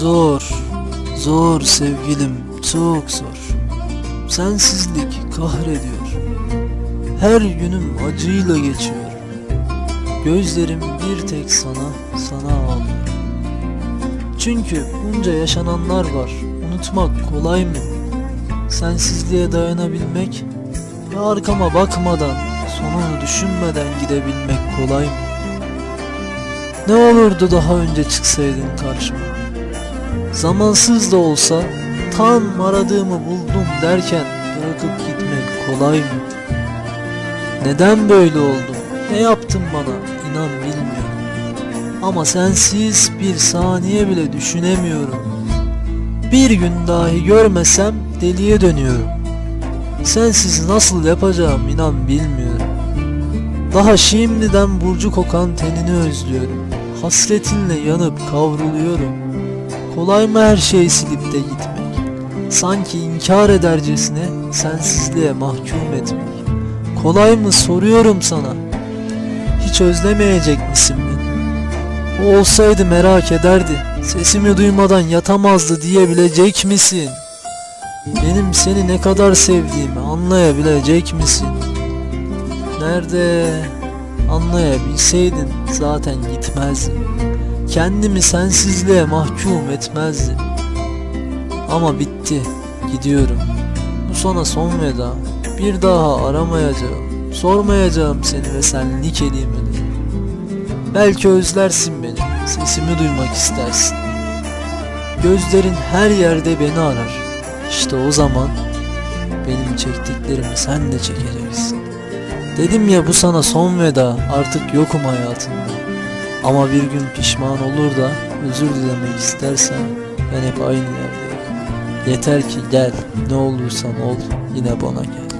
Zor, zor sevgilim, çok zor. Sensizlik kahrediyor. Her günüm acıyla geçiyor. Gözlerim bir tek sana, sana ağlıyor. Çünkü bunca yaşananlar var. Unutmak kolay mı? Sensizliğe dayanabilmek ve arkama bakmadan, sonunu düşünmeden gidebilmek kolay mı? Ne olurdu daha önce çıksaydın karşıma? Zamansız da olsa tam aradığımı buldum derken bırakıp gitmek kolay mı? Neden böyle oldum? Ne yaptın bana? İnan bilmiyorum. Ama sensiz bir saniye bile düşünemiyorum. Bir gün dahi görmesem deliye dönüyorum. Sensiz nasıl yapacağım inan bilmiyorum. Daha şimdiden burcu kokan tenini özlüyorum. Hasretinle yanıp kavruluyorum. Kolay mı her şeyi silip de gitmek? Sanki inkar edercesine sensizliğe mahkum etmek. Kolay mı soruyorum sana? Hiç özlemeyecek misin beni? O olsaydı merak ederdi. Sesimi duymadan yatamazdı diyebilecek misin? Benim seni ne kadar sevdiğimi anlayabilecek misin? Nerede? Anlayabilseydin zaten gitmezdim. Kendimi sensizliğe mahkum etmezdim. Ama bitti. Gidiyorum. Bu sana son veda. Bir daha aramayacağım. Sormayacağım seni ve senli kelimeleri. Belki özlersin beni. Sesimi duymak istersin. Gözlerin her yerde beni arar. İşte o zaman benim çektiklerimi sen de çekeceksin. Dedim ya bu sana son veda artık yokum hayatında. Ama bir gün pişman olur da özür dilemek istersen ben hep aynı yerdeyim. Yeter ki gel ne olursan ol yine bana gel.